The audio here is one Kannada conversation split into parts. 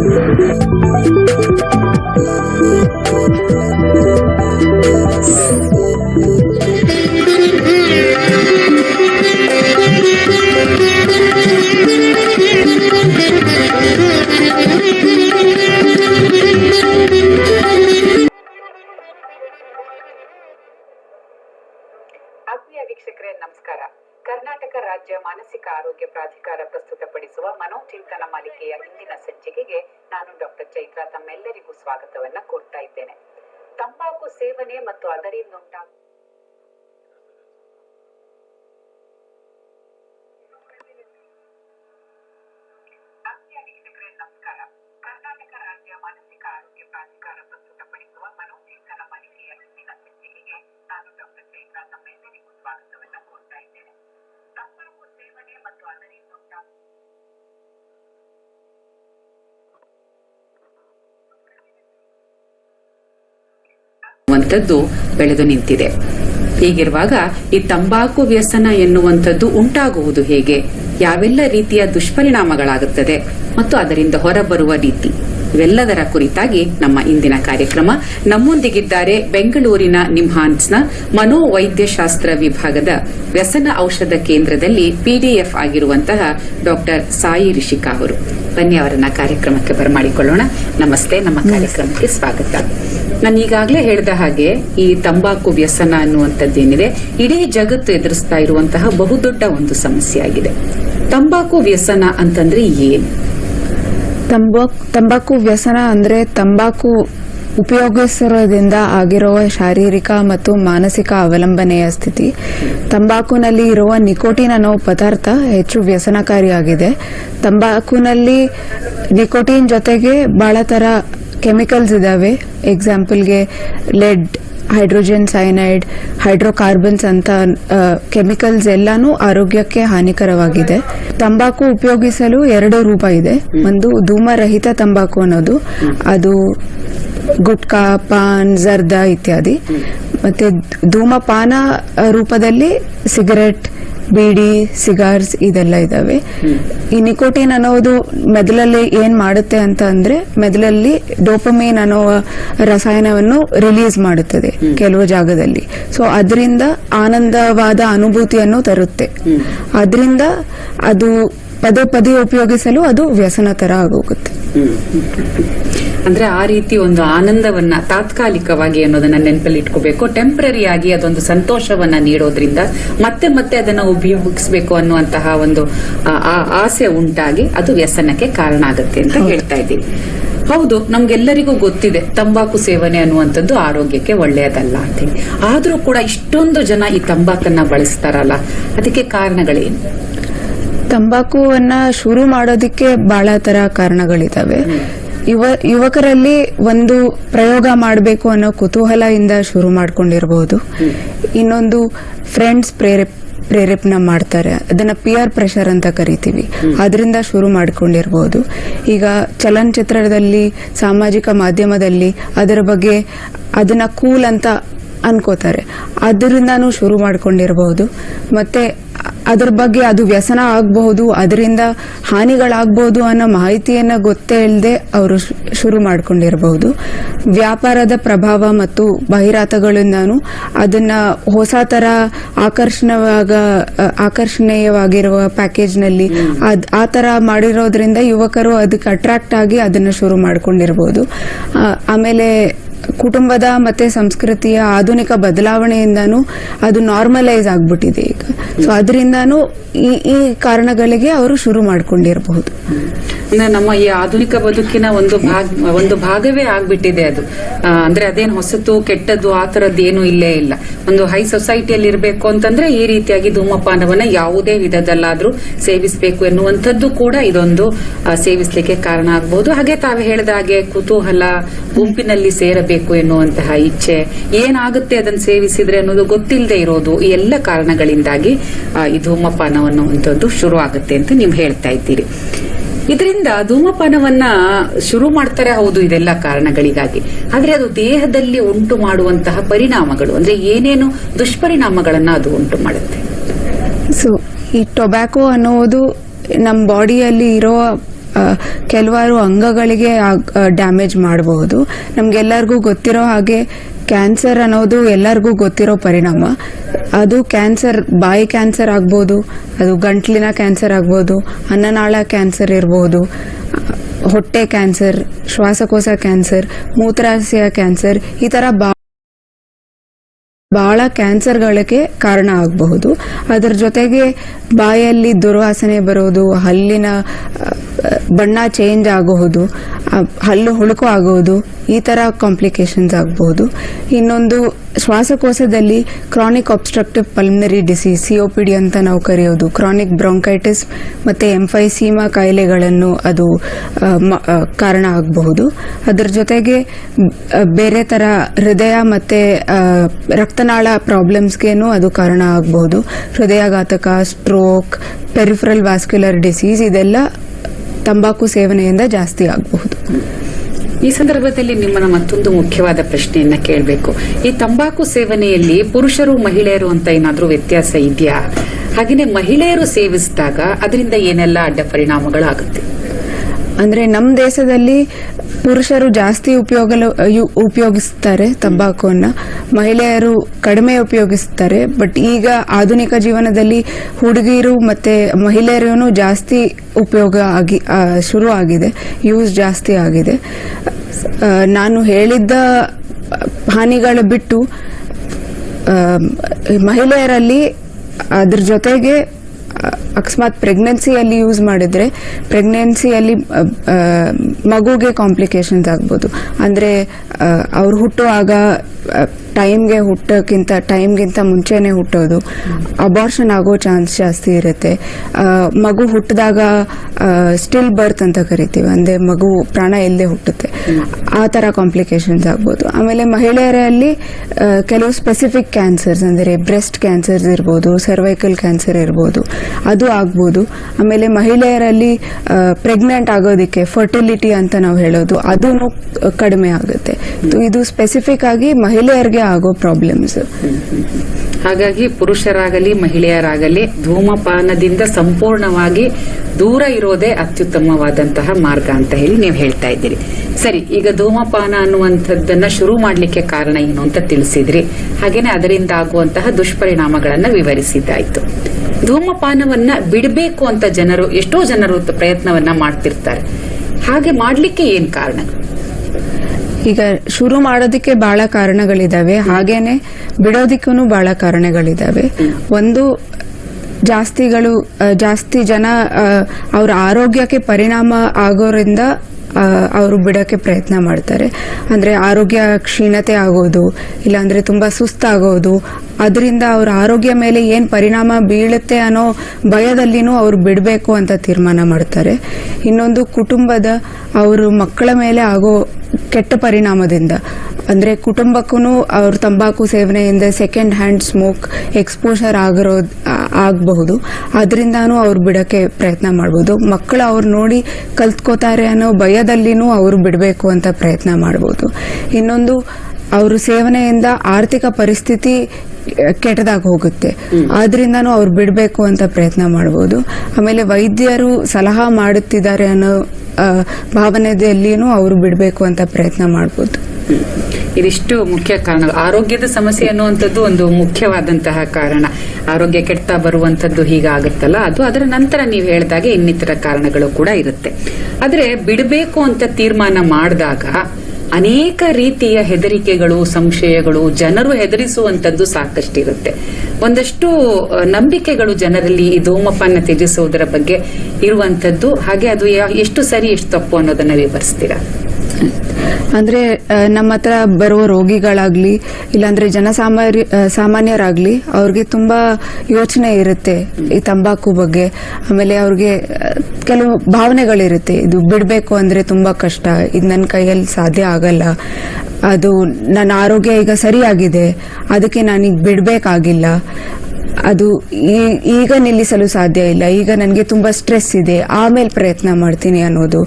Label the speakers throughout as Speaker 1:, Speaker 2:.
Speaker 1: Thank you. ಸೇವನೆ ಮತ್ತು ಅದರಿಂದುಂಟಾಗುವ ಆತ್ಮೀಯ ವೀಕ್ಷಕರೇ ನಮಸ್ಕಾರ ಕರ್ನಾಟಕ ರಾಜ್ಯ ಮಾನಸಿಕ ಆರೋಗ್ಯ ಪ್ರಾಧಿಕಾರ ಪ್ರಸ್ತುತಪಡಿಸುವ ಮನೋಚಿಂತನ ಮಾಲಿಕೆಯ ಇಂದಿನ ಸಂಚಿಕೆಗೆ ನಾನು ಡಾಕ್ಟರ್ ಚೈತ್ರ ತಮ್ಮೆಲ್ಲರಿಗೂ ಸ್ವಾಗತವನ್ನ ಕೋರ್ತಾ ಇದ್ದೇನೆ ತಂಬಾಕು ಸೇವನೆ ಮತ್ತು ಅದರಿಂದುಂಟಾಗುವ
Speaker 2: ಅನ್ನುವಂಥದ್ದು ಬೆಳೆದು ನಿಂತಿದೆ. ಹೀಗಿರುವಾಗ ಈ ತಂಬಾಕು ವ್ಯಸನ ಎನ್ನುವಂಥದ್ದು ಉಂಟಾಗುವುದು ಹೇಗೆ? ಯಾವೆಲ್ಲ ರೀತಿಯ ದುಷ್ಪರಿಣಾಮಗಳಾಗುತ್ತದೆ? ಮತ್ತು ಅದರಿಂದ ಹೊರಬರುವ ರೀತಿ. ಇವೆಲ್ಲದರ ಕುರಿತಾಗಿ ನಮ್ಮ ಇಂದಿನ ಕಾರ್ಯಕ್ರಮ. ನಮ್ಮೊಂದಿಗಿದ್ದಾರೆ ಬೆಂಗಳೂರಿನ ನಿಮ್ಹಾನ್ಸ್ನ ಮನೋವೈದ್ಯಶಾಸ್ತ್ರ ವಿಭಾಗದ ವ್ಯಸನ ಔಷಧ ಕೇಂದ್ರದಲ್ಲಿ ಪಿಡಿಎಫ್ ಆಗಿರುವಂತಹ ಡಾಕ್ಟರ್ ಸಾಯಿ ರಿಷಿಕಾ ಅವರು. ಬನ್ನಿ ಅವರನ್ನ ಕಾರ್ಯಕ್ರಮಕ್ಕೆ ಬರಮಾಡಿಕೊಳ್ಳೋಣ. ನಮಸ್ತೆ ನಮ್ಮ ಕಾರ್ಯಕ್ರಮಕ್ಕೆ ಸ್ವಾಗತ. ನಾನು ಈಗಾಗಲೇ ಹೇಳಿದ ಹಾಗೆ ಈ ತಂಬಾಕು ವ್ಯಸನ ಅನ್ನುವಂಥದ್ದೇನಿದೆ ಇಡೀ ಜಗತ್ತು ಎದುರಿಸ್ತಾ ಇರುವಂತಹ ಬಹುದೊಡ್ಡ ಒಂದು ಸಮಸ್ಯೆ ಆಗಿದೆ ತಂಬಾಕು ವ್ಯಸನ ಅಂತಂದ್ರೆ ಏನು?
Speaker 3: ತಂಬಾಕು ತಂಬಾಕು ವ್ಯಸನ ಅಂದ್ರೆ ತಂಬಾಕು ಉಪಯೋಗಿಸಿರೋದ್ರಿಂದ ಆಗಿರುವ ಶಾರೀರಿಕ ಮತ್ತು ಮಾನಸಿಕ ಅವಲಂಬನೆಯ ಸ್ಥಿತಿ. ತಂಬಾಕುನಲ್ಲಿ ಇರುವ ನಿಕೋಟಿನ್ ಅನ್ನೋ ಪದಾರ್ಥ ಹೆಚ್ಚು ವ್ಯಸನಕಾರಿಯಾಗಿದೆ. ತಂಬಾಕುನಲ್ಲಿ ನಿಕೋಟಿನ್ ಜೊತೆಗೆ ಬಹಳ ತರ ಕೆಮಿಕಲ್ಸ್ ಇದಾವೆ. ಎಕ್ಸಾಂಪಲ್ಗೆ ಲೆಡ್ ಹೈಡ್ರೋಜನ್ ಸೈನೈಡ್, ಹೈಡ್ರೋಕಾರ್ಬನ್ಸ್ ಅಂತ ಕೆಮಿಕಲ್ಸ್ ಎಲ್ಲಾನು ಆರೋಗ್ಯಕ್ಕೆ ಹಾನಿಕರವಾಗಿದೆ. ತಂಬಾಕು ಉಪಯೋಗಿಸಲು ಎರಡು ರೂಪ ಇದೆ. ಒಂದು ಧೂಮರಹಿತ ತಂಬಾಕು ಅನ್ನೋದು, ಅದು ಗುಟ್ಕಾ, ಪಾನ್, ಜರ್ದಾ ಇತ್ಯಾದಿ. ಮತ್ತೆ ಧೂಮಪಾನ ರೂಪದಲ್ಲಿ ಸಿಗರೆಟ್ ಬೀಡಿ ಸಿಗಾರ್ಸ್ ಇದೆಲ್ಲ ಇದಾವೆ. ಈ ನಿಕೋಟಿನ್ ಅನ್ನೋದು ಮೆದುಳಲ್ಲಿ ಏನ್ ಮಾಡುತ್ತೆ ಅಂತ ಅಂದ್ರೆ ಮೆದುಳಲ್ಲಿ ಡೋಪಮೈನ್ ಅನ್ನೋ ರಸಾಯನವನ್ನು ರಿಲೀಸ್ ಮಾಡುತ್ತದೆ ಕೆಲವು ಜಾಗದಲ್ಲಿ. ಸೊ ಅದರಿಂದ ಆನಂದವಾದ ಅನುಭೂತಿಯನ್ನು ತರುತ್ತೆ. ಅದರಿಂದ ಅದು ಪದೇ ಪದೇ ಉಪಯೋಗಿಸಲು ಅದು ವ್ಯಸನ ತರ ಆಗೋಗುತ್ತೆ
Speaker 2: ಅಂದ್ರೆ ಆ ರೀತಿ ಒಂದು ಆನಂದವನ್ನ ತಾತ್ಕಾಲಿಕವಾಗಿ ಅನ್ನೋದನ್ನ ನೆನಪಲ್ಲಿ ಇಟ್ಕೋಬೇಕು. ಟೆಂಪ್ರರಿ ಆಗಿ ಅದೊಂದು ಸಂತೋಷವನ್ನ ನೀಡೋದ್ರಿಂದ ಮತ್ತೆ ಮತ್ತೆ ಅದನ್ನ ಉಪಯೋಗಿಸಬೇಕು ಅನ್ನುವಂತಹ ಒಂದು ಆಸೆ ಉಂಟಾಗಿ ಅದು ವ್ಯಸನಕ್ಕೆ ಕಾರಣ ಆಗುತ್ತೆ ಅಂತ ಹೇಳ್ತಾ ಇದ್ದೀವಿ ಹೌದು ನಮ್ಗೆಲ್ಲರಿಗೂ ಗೊತ್ತಿದೆ ತಂಬಾಕು ಸೇವನೆ ಅನ್ನುವಂಥದ್ದು ಆರೋಗ್ಯಕ್ಕೆ ಒಳ್ಳೆಯದಲ್ಲ ಅಂತೇಳಿ. ಆದರೂ ಕೂಡ ಇಷ್ಟೊಂದು ಜನ ಈ ತಂಬಾಕನ್ನ ಬಳಸ್ತಾರಲ್ಲ ಅದಕ್ಕೆ ಕಾರಣಗಳೇನು?
Speaker 3: ತಂಬಾಕುವನ್ನ ಶುರು ಮಾಡೋದಕ್ಕೆ ಬಹಳ ತರ ಕಾರಣಗಳಿದಾವೆ. ಯುವ, ಯುವಕರಲ್ಲಿ ಒಂದು ಪ್ರಯೋಗ ಮಾಡಬೇಕು ಅನ್ನೋ ಕುತೂಹಲದಿಂದ ಶುರು ಮಾಡ್ಕೊಂಡಿರಬಹುದು ಇನ್ನೊಂದು ಫ್ರೆಂಡ್ಸ್ ಪ್ರೇರೇಪ್ ಪ್ರೇರೇಪಣ ಮಾಡ್ತಾರೆ. ಅದನ್ನ ಪಿಯರ್ ಪ್ರೆಷರ್ ಅಂತ ಕರಿತೀವಿ. ಅದರಿಂದ ಶುರು ಮಾಡ್ಕೊಂಡಿರಬಹುದು ಈಗ ಚಲನಚಿತ್ರದಲ್ಲಿ, ಸಾಮಾಜಿಕ ಮಾಧ್ಯಮದಲ್ಲಿ ಅದರ ಬಗ್ಗೆ ಅದನ್ನ ಕೂಲ್ ಅಂತ ಅನ್ಕೋತಾರೆ. ಅದರಿಂದನೂ ಶುರು ಮಾಡ್ಕೊಂಡಿರಬಹುದು ಮತ್ತೆ ಅದ್ರ ಬಗ್ಗೆ ಅದು ವ್ಯಸನ ಆಗಬಹುದು, ಅದರಿಂದ ಹಾನಿಗಳಾಗಬಹುದು ಅನ್ನೋ ಮಾಹಿತಿಯನ್ನು ಗೊತ್ತೇ ಇಲ್ಲದೆ ಅವರು ಶುರು ಮಾಡಿಕೊಂಡಿರಬಹುದು. ವ್ಯಾಪಾರದ ಪ್ರಭಾವ ಮತ್ತು ಬಹಿರಾತಗಳಿಂದಾನು ಅದನ್ನ ಹೊಸ ತರ ಆಕರ್ಷಣವಾಗ, ಆಕರ್ಷಣೀಯವಾಗಿರುವ ಪ್ಯಾಕೇಜ್ನಲ್ಲಿ ಅದ್, ಆ ತರ ಮಾಡಿರೋದ್ರಿಂದ ಯುವಕರು ಅದಕ್ಕೆ ಅಟ್ರಾಕ್ಟ್ ಆಗಿ ಅದನ್ನ ಶುರು ಮಾಡ್ಕೊಂಡಿರಬಹುದು. ಆಮೇಲೆ ಕುಟುಂಬದ ಮತ್ತೆ ಸಂಸ್ಕೃತಿಯ ಆಧುನಿಕ ಬದಲಾವಣೆಯಿಂದಾನು ಅದು ನಾರ್ಮಲೈಸ್ ಆಗ್ಬಿಟ್ಟಿದೆ ಈಗ. ಸೊ ಅದರಿಂದಾನು ಈ ಕಾರಣಗಳಿಗೆ ಅವರು ಶುರು ಮಾಡ್ಕೊಂಡಿರಬಹುದು.
Speaker 2: ನಮ್ಮ ಈ ಆಧುನಿಕ ಬದುಕಿನ ಒಂದು ಭಾಗ, ಒಂದು ಭಾಗವೇ ಆಗ್ಬಿಟ್ಟಿದೆ ಅದು. ಅಂದ್ರೆ ಅದೇನು ಹೊಸತು, ಕೆಟ್ಟದ್ದು ಆ ತರದ್ದು ಏನು ಇಲ್ಲೇ ಇಲ್ಲ. ಒಂದು ಹೈ ಸೊಸೈಟಿಯಲ್ಲಿ ಇರಬೇಕು ಅಂತಂದ್ರೆ ಈ ರೀತಿಯಾಗಿ ಧೂಮಪಾನವನ್ನ ಯಾವುದೇ ವಿಧದಲ್ಲಾದ್ರೂ ಸೇವಿಸಬೇಕು ಎನ್ನುವಂಥದ್ದು ಕೂಡ ಇದೊಂದು ಸೇವಿಸ್ಲಿಕ್ಕೆ ಕಾರಣ ಆಗಬಹುದು ಹಾಗೆ ತಾವು ಹೇಳಿದ ಹಾಗೆ ಕುತೂಹಲ, ಗುಂಪಿನಲ್ಲಿ ಸೇರಬೇಕು ಎನ್ನುವಂತಹ ಇಚ್ಛೆ ಏನಾಗುತ್ತೆ ಅದನ್ನು ಸೇವಿಸಿದ್ರೆ ಅನ್ನೋದು ಗೊತ್ತಿಲ್ಲದೆ ಇರೋದು ಈ ಎಲ್ಲ ಕಾರಣಗಳಿಂದಾಗಿ ಈ ಧೂಮಪಾನ ಅನ್ನುವಂಥದ್ದು ಶುರು ಆಗುತ್ತೆ ಅಂತ ನೀವು ಹೇಳ್ತಾ ಇದ್ದೀರಿ. ಇದರಿಂದ ಧೂಮಪಾನವನ್ನ ಶುರು ಮಾಡ್ತಾರೆ ಹೌದು ಇದೆಲ್ಲ ಕಾರಣಗಳಿಗಾಗಿ. ಆದ್ರೆ ಅದು ದೇಹದಲ್ಲಿ ಉಂಟು ಮಾಡುವಂತಹ ಪರಿಣಾಮಗಳು, ಅಂದ್ರೆ ಏನೇನು ದುಷ್ಪರಿಣಾಮಗಳನ್ನ ಅದು ಉಂಟು ಮಾಡುತ್ತೆ?
Speaker 3: ಸೊ ಈ ಟೊಬ್ಯಾಕೋ ಅನ್ನುವುದು ನಮ್ಮ ಬಾಡಿಯಲ್ಲಿ ಇರೋ ಕೆಲವಾರು ಅಂಗಗಳಿಗೆ ಡ್ಯಾಮೇಜ್ ಮಾಡಬಹುದು. ನಮ್ಗೆಲ್ಲರಿಗೂ ಗೊತ್ತಿರೋ ಹಾಗೆ ಕ್ಯಾನ್ಸರ್ ಅನ್ನೋದು ಎಲ್ಲರಿಗೂ ಗೊತ್ತಿರೋ ಪರಿಣಾಮ. ಅದು ಕ್ಯಾನ್ಸರ್ ಬಾಯಿ ಕ್ಯಾನ್ಸರ್ ಆಗ್ಬೋದು, ಅದು ಗಂಟ್ಲಿನ ಕ್ಯಾನ್ಸರ್ ಆಗ್ಬೋದು, ಅನ್ನನಾಳ ಕ್ಯಾನ್ಸರ್ ಇರ್ಬೋದು, ಹೊಟ್ಟೆ ಕ್ಯಾನ್ಸರ್ ಶ್ವಾಸಕೋಶ ಕ್ಯಾನ್ಸರ್ ಮೂತ್ರಾಶಯ ಕ್ಯಾನ್ಸರ್ ಈ ಥರ ಬಾ ಬಹಳ ಕ್ಯಾನ್ಸರ್ಗಳಿಗೆ ಕಾರಣ ಆಗಬಹುದು. ಅದರ ಜೊತೆಗೆ ಬಾಯಲ್ಲಿ ದುರ್ವಾಸನೆ ಬರೋದು, ಹಲ್ಲಿನ ಬಣ್ಣ ಚೇಂಜ್ ಆಗಬಹುದು ಹಲ್ಲು ಹುಳುಕು ಆಗುವುದು ಈ ಥರ ಕಾಂಪ್ಲಿಕೇಶನ್ಸ್ ಆಗಬಹುದು ಇನ್ನೊಂದು, ಶ್ವಾಸಕೋಶದಲ್ಲಿ chronic obstructive pulmonary disease COPD ಅಂತ ನಾವು ಕರೆಯೋದು. ಕ್ರಾನಿಕ್ ಬ್ರಾಂಕೈಟಿಸ್ ಮತ್ತೆ ಎಂಫೈಸೀಮಾ ಕಾಯಿಲೆಗಳನ್ನು ಅದು ಕಾರಣ ಆಗಬಹುದು. ಅದರ ಜೊತೆಗೆ ಬೇರೆ ತರ ಹೃದಯ ಮತ್ತೆ ರಕ್ತನಾಳ ಪ್ರಾಬ್ಲಮ್ಸ್ಗೇನು ಅದು ಕಾರಣ ಆಗಬಹುದು. ಹೃದಯಾಘಾತಕ ಸ್ಟ್ರೋಕ್ ಪೆರಿಫರಲ್ ವಾಸ್ಕ್ಯುಲರ್ ಡಿಸೀಸ್ ಇದೆಲ್ಲ ತಂಬಾಕು ಸೇವನೆಯಿಂದ ಜಾಸ್ತಿ ಆಗಬಹುದು.
Speaker 2: ಈ ಸಂದರ್ಭದಲ್ಲಿ ನಿಮ್ಮನ್ನ ಮತ್ತೊಂದು ಮುಖ್ಯವಾದ ಪ್ರಶ್ನೆಯನ್ನ ಕೇಳಬೇಕು. ಈ ತಂಬಾಕು ಸೇವನೆಯಲ್ಲಿ ಪುರುಷರು ಮಹಿಳೆಯರು ಅಂತ ಏನಾದರೂ ವ್ಯತ್ಯಾಸ ಇದೆಯಾ? ಹಾಗೆಯೇ ಮಹಿಳೆಯರು ಸೇವಿಸಿದಾಗ ಅದರಿಂದ ಏನೆಲ್ಲ ಅಡ್ಡ ಪರಿಣಾಮಗಳಾಗುತ್ತೆ
Speaker 3: ಅಂದ್ರೆ ನಮ್ಮ ದೇಶದಲ್ಲಿ ಪುರುಷರು ಜಾಸ್ತಿ ಉಪಯೋಗ ಉಪಯೋಗಿಸ್ತಾರೆ ತಂಬಾಕುವನ್ನ. ಮಹಿಳೆಯರು ಕಡಿಮೆ ಉಪಯೋಗಿಸ್ತಾರೆ. ಬಟ್ ಈಗ ಆಧುನಿಕ ಜೀವನದಲ್ಲಿ ಹುಡುಗಿಯರು ಮತ್ತೆ ಮಹಿಳೆಯರು ಜಾಸ್ತಿ ಉಪಯೋಗ ಆಗಿ ಶುರು ಆಗಿದೆ. ಯೂಸ್ ಜಾಸ್ತಿ ಆಗಿದೆ. ನಾನು ಹೇಳಿದ್ದ ಹಾನಿಗಳು ಬಿಟ್ಟು ಮಹಿಳೆಯರಲ್ಲಿ ಅದ್ರ ಜೊತೆಗೆ ಅಕಸ್ಮಾತ್ ಪ್ರೆಗ್ನೆನ್ಸಿಯಲ್ಲಿ ಯೂಸ್ ಮಾಡಿದ್ರೆ ಪ್ರೆಗ್ನೆನ್ಸಿಯಲ್ಲಿ ಮಗುಗೆ ಕಾಂಪ್ಲಿಕೇಶನ್ಸ್ ಆಗ್ಬೋದು. ಅಂದರೆ ಅವ್ರು ಹುಟ್ಟುವಾಗ ಟೈಮ್ಗೆ ಹುಟ್ಟೋಕ್ಕಿಂತ ಟೈಮ್ಗಿಂತ ಮುಂಚೆನೇ ಹುಟ್ಟೋದು ಅಬಾರ್ಷನ್ ಆಗೋ ಚಾನ್ಸ್ ಜಾಸ್ತಿ ಇರುತ್ತೆ. ಮಗು ಹುಟ್ಟಿದಾಗ ಸ್ಟಿಲ್ ಬರ್ತ್ ಅಂತ ಕರಿತೀವಿ. ಅಂದರೆ ಮಗು ಪ್ರಾಣ ಇಲ್ಲದೆ ಹುಟ್ಟುತ್ತೆ. ಆ ಥರ ಕಾಂಪ್ಲಿಕೇಶನ್ಸ್ ಆಗ್ಬೋದು. ಆಮೇಲೆ ಮಹಿಳೆಯರಲ್ಲಿ ಕೆಲವು ಸ್ಪೆಸಿಫಿಕ್ ಕ್ಯಾನ್ಸರ್ಸ್ ಅಂದರೆ ಬ್ರೆಸ್ಟ್ ಕ್ಯಾನ್ಸರ್ಸ್ ಇರ್ಬೋದು ಸರ್ವೈಕಲ್ ಕ್ಯಾನ್ಸರ್ ಇರ್ಬೋದು, ಅದು ಆಗ್ಬೋದು. ಆಮೇಲೆ ಮಹಿಳೆಯರಲ್ಲಿ ಪ್ರೆಗ್ನೆಂಟ್ ಆಗೋದಕ್ಕೆ ಫರ್ಟಿಲಿಟಿ ಅಂತ ನಾವು ಹೇಳೋದು ಅದೂ ಕಡಿಮೆ ಆಗುತ್ತೆ. ಇದು ಸ್ಪೆಸಿಫಿಕ್ ಆಗಿ ಮಹಿಳೆಯರಿಗೆ ಆಗೋ ಪ್ರಾಬ್ಲಮ್ಸ್
Speaker 2: ಹಾಗಾಗಿ ಪುರುಷರಾಗಲಿ, ಮಹಿಳೆಯರಾಗಲಿ ಧೂಮಪಾನದಿಂದ ಸಂಪೂರ್ಣವಾಗಿ ದೂರ ಇರೋದೇ ಅತ್ಯುತ್ತಮವಾದಂತಹ ಮಾರ್ಗ ಅಂತ ಹೇಳಿ ನೀವು ಹೇಳ್ತಾ ಇದ್ದೀರಿ. ಸರಿ, ಈಗ ಧೂಮಪಾನ ಅನ್ನುವಂಥದ್ದನ್ನ ಶುರು ಮಾಡಲಿಕ್ಕೆ ಕಾರಣ ಏನು ಅಂತ ತಿಳಿಸಿದ್ರಿ. ಹಾಗೇನೆ ಅದರಿಂದ ಆಗುವಂತಹ ದುಷ್ಪರಿಣಾಮಗಳನ್ನ ವಿವರಿಸಿದ್ದಾಯ್ತು. ಧೂಮಪಾನವನ್ನ ಬಿಡಬೇಕು ಅಂತ ಜನರು, ಎಷ್ಟೋ ಜನರು ಪ್ರಯತ್ನವನ್ನ ಮಾಡ್ತಿರ್ತಾರೆ. ಹಾಗೆ ಮಾಡಲಿಕ್ಕೆ ಏನ್ ಕಾರಣ?
Speaker 3: ಈಗ ಶುರು ಮಾಡೋದಕ್ಕೆ ಬಹಳ ಕಾರಣಗಳಿದಾವೆ. ಹಾಗೇನೆ ಬಿಡೋದಿಕ್ಕೂ ಬಹಳ ಕಾರಣಗಳಿದಾವೆ. ಒಂದು ಜಾಸ್ತಿಗಳು ಜಾಸ್ತಿ ಜನ ಅವ್ರ ಆರೋಗ್ಯಕ್ಕೆ ಪರಿಣಾಮ ಆಗೋರಿಂದ ಅವರು ಬಿಡೋಕ್ಕೆ ಪ್ರಯತ್ನ ಮಾಡ್ತಾರೆ. ಅಂದ್ರೆ ಆರೋಗ್ಯ ಕ್ಷೀಣತೆ ಆಗೋದು, ಇಲ್ಲಾಂದ್ರೆ ತುಂಬಾ ಸುಸ್ತಾಗೋದು ಅದರಿಂದ ಅವ್ರ ಆರೋಗ್ಯ ಮೇಲೆ ಏನ್ ಪರಿಣಾಮ ಬೀಳುತ್ತೆ ಅನ್ನೋ ಭಯದಲ್ಲಿನೂ ಅವ್ರು ಬಿಡಬೇಕು ಅಂತ ತೀರ್ಮಾನ ಮಾಡ್ತಾರೆ. ಇನ್ನೊಂದು ಕುಟುಂಬದ ಅವರು ಮಕ್ಕಳ ಮೇಲೆ ಆಗೋ ಕೆಟ್ಟ ಪರಿಣಾಮದಿಂದ, ಅಂದ್ರೆ ಕುಟುಂಬಕ್ಕೂ ಅವ್ರ ತಂಬಾಕು ಸೇವನೆಯಿಂದ ಸೆಕೆಂಡ್ ಹ್ಯಾಂಡ್ ಸ್ಮೋಕ್ ಎಕ್ಸ್ಪೋಷರ್ ಆಗಿರೋ ಆಗಬಹುದು. ಅದರಿಂದಾನು ಅವ್ರು ಬಿಡಕ್ಕೆ ಪ್ರಯತ್ನ ಮಾಡ್ಬೋದು. ಮಕ್ಕಳು ಅವ್ರು ನೋಡಿ ಕಲ್ತ್ಕೋತಾರೆ ಅನ್ನೋ ಭಯದಲ್ಲಿನೂ ಅವರು ಬಿಡಬೇಕು ಅಂತ ಪ್ರಯತ್ನ ಮಾಡ್ಬೋದು. ಇನ್ನೊಂದು ಅವರು ಸೇವನೆಯಿಂದ ಆರ್ಥಿಕ ಪರಿಸ್ಥಿತಿ ಕೆಟ್ಟದಾಗ ಹೋಗುತ್ತೆ. ಆದ್ರಿಂದನೂ ಅವ್ರು ಬಿಡಬೇಕು ಅಂತ ಪ್ರಯತ್ನ ಮಾಡ್ಬೋದು. ಆಮೇಲೆ ವೈದ್ಯರು ಸಲಹಾ ಮಾಡುತ್ತಿದ್ದಾರೆ ಅನ್ನೋ ಆ, ಭಾವನೆಯಲ್ಲಿನೂ ಅವರು ಬಿಡಬೇಕು ಅಂತ ಪ್ರಯತ್ನ ಮಾಡ್ಬೋದು.
Speaker 2: ಇದಿಷ್ಟು ಮುಖ್ಯ ಕಾರಣ ಆರೋಗ್ಯದ ಸಮಸ್ಯೆ ಅನ್ನುವಂಥದ್ದು ಒಂದು ಮುಖ್ಯವಾದಂತಹ ಕಾರಣ. ಆರೋಗ್ಯ ಕೆಡ್ತಾ ಬರುವಂತದ್ದು ಹೀಗಾಗುತ್ತಲ್ಲ ಅದು ಅದರ ನಂತರ ನೀವು ಹೇಳಿದಾಗೆ ಇನ್ನಿತರ ಕಾರಣಗಳು ಕೂಡ ಇರುತ್ತೆ. ಆದ್ರೆ ಬಿಡಬೇಕು ಅಂತ ತೀರ್ಮಾನ ಮಾಡಿದಾಗ ಅನೇಕ ರೀತಿಯ ಹೆದರಿಕೆಗಳು, ಸಂಶಯಗಳು, ಜನರು ಹೆದರಿಸುವಂತದ್ದು ಸಾಕಷ್ಟಿರುತ್ತೆ. ಒಂದಷ್ಟು ನಂಬಿಕೆಗಳು ಜನರಲ್ಲಿ ಈ ಧೂಮಪಾನ ತ್ಯಜಿಸುವುದರ ಬಗ್ಗೆ ಇರುವಂತದ್ದು ಹಾಗೆ ಅದು ಎಷ್ಟು ಸರಿ ಎಷ್ಟು ತಪ್ಪು ಅನ್ನೋದನ್ನ ವಿವರಿಸ್ತೀರಾ?
Speaker 3: ಅಂದ್ರೆ ನಮ್ಮ ಹತ್ರ ಬರುವ ರೋಗಿಗಳಾಗ್ಲಿ, ಇಲ್ಲಾಂದ್ರೆ ಜನಸಾಮಾನ್ಯ ಸಾಮಾನ್ಯರಾಗ್ಲಿ, ಅವ್ರಿಗೆ ತುಂಬಾ ಯೋಚನೆ ಇರುತ್ತೆ ಈ ತಂಬಾಕು ಬಗ್ಗೆ. ಆಮೇಲೆ ಅವ್ರಿಗೆ ಕೆಲವು ಭಾವನೆಗಳಿರುತ್ತೆ. ಇದು ಬಿಡಬೇಕು ಅಂದ್ರೆ ತುಂಬಾ ಕಷ್ಟ. ಇದು ನನ್ನ ಕೈಯಲ್ಲಿ ಸಾಧ್ಯ ಆಗಲ್ಲ. ಅದು ನನ್ನ ಆರೋಗ್ಯ ಈಗ ಸರಿಯಾಗಿದೆ. ಅದಕ್ಕೆ ನಾನೀಗ ಬಿಡಬೇಕಾಗಿಲ್ಲ. ಅದು ಈಗ ನಿಲ್ಲಿಸಲು ಸಾಧ್ಯ ಇಲ್ಲ. ಈಗ ನನಗೆ ತುಂಬ ಸ್ಟ್ರೆಸ್ ಇದೆ. ಆಮೇಲೆ ಪ್ರಯತ್ನ ಮಾಡ್ತೀನಿ ಅನ್ನೋದು.